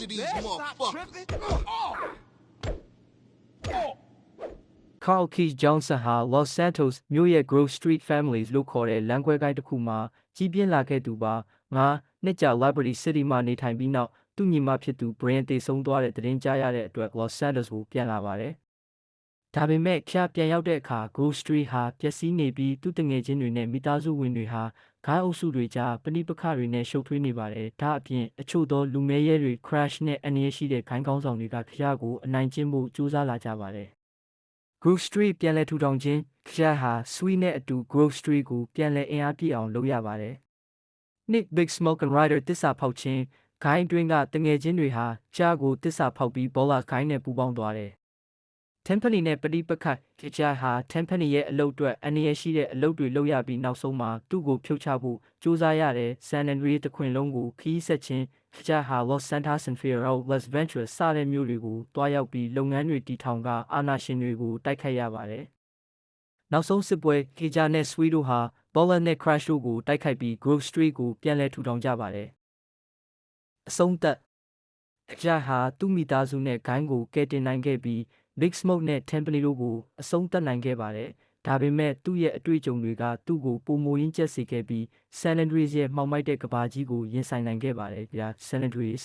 to these Let's stop motherfuckers. tripping. Oh. Oh. Carl Keys Johnson ဟာ Los Santos မြို့ရဲ့ Grove Street Families လို့ခေါ်တဲ့လမ်းခွဲကိုင်းတစ်ခုမှာကြီးပြင်းလာခဲ့သူပါငါနှစ်ကြာ Liberty City မှာနေထိုင်ပြီးနောက်သူ့ညီမဖြစ်သူ Brian တေဆုံးသွားတဲ့သတင်းကြားရတဲ့အတွက် Los Santos ကိုပြန်လာပါတယ်ဒါပေမဲ့ဖျားပြန်ရောက်တဲ့အခါ Grove Street ဟာပျက်စီးနေပြီးသူ့တငယ်ချင်းတွေနဲ့မိသားစုဝင်တွေဟာ ဂိုင်းအုပ်စုတွေကြားပဋိပက္ခတွေနဲ့ရှုပ်ထွေးနေပါတယ်ဒါအပြင်အချို့သောလူမဲရဲတွေ crash နဲ့အနေရရှိတဲ့ခိုင်းကောင်းဆောင်တွေကဖျားကိုအနိုင်ကျင့်ဖို့ကြိုးစားလာကြပါတယ် Grove Street ပြန်လည်ထူထောင်ခြင်းခရဟာ Sweet နဲ့အတူ Grove Street ကိုပြန်လည်အင်အားပြည့်အောင်လုပ်ရပါတယ်။ Nick Big Smoke and Rider တစ္ဆာဖောက်ခြင်းဂိုင်းအတွင်းကတငယ်ချင်းတွေဟာကြားကိုတစ္ဆာဖောက်ပြီးဘောလာဂိုင်းနဲ့ပူးပေါင်းသွားတယ်။ Timpani နဲ့ပဋိပက္ခခကြဟာ Timpani ရဲ့အလုပ်အတွက်အနေရရှိတဲ့အလုပ်တွေလုပ်ရပြီးနောက်ဆုံးမှာသူ့ကိုဖြုတ်ချဖို့ကြိုးစားရတဲ့ San Andreas တခွင်လုံးကိုခီးဆက်ခြင်းခကြဟာ Los Santos and Fierro Las Venturas စတဲ့မြို့တွေကိုတွားရောက်ပြီးလုပ်ငန်းတွေတည်ထောင်ကအာဏာရှင်တွေကိုတိုက်ခိုက်ရပါတယ်။နောက်ဆုံးစစ်ပွဲကေဂျာနဲ့ Sweet တို့ဟာ Boller နဲ့ Crash တို့ကိုတိုက်ခိုက်ပြီး Grove Street ကိုပြန်လည်ထူထောင်ကြပါတယ်။အဆုံးသက်အကြဟာသူ့မိသားစုနဲ့ဂိုင်းကိုကယ်တင်နိုင်ခဲ့ပြီး Big Smoke နဲ့ Timpani တို့ကိုအဆုံးသတ်နိုင်ခဲ့ပါတယ်။ဒါပေမဲ့သူ့ရဲ့အတွေ့အကြုံတွေကသူ့ကိုပုံမိုရင်းကျက်စေခဲ့ပြီး San Andreas ရဲ့မှောင်မိုက်တဲ့ကဘာကြီးကိုရင်ဆိုင်နိုင်ခဲ့ပါတယ်ဗျာ San Andreas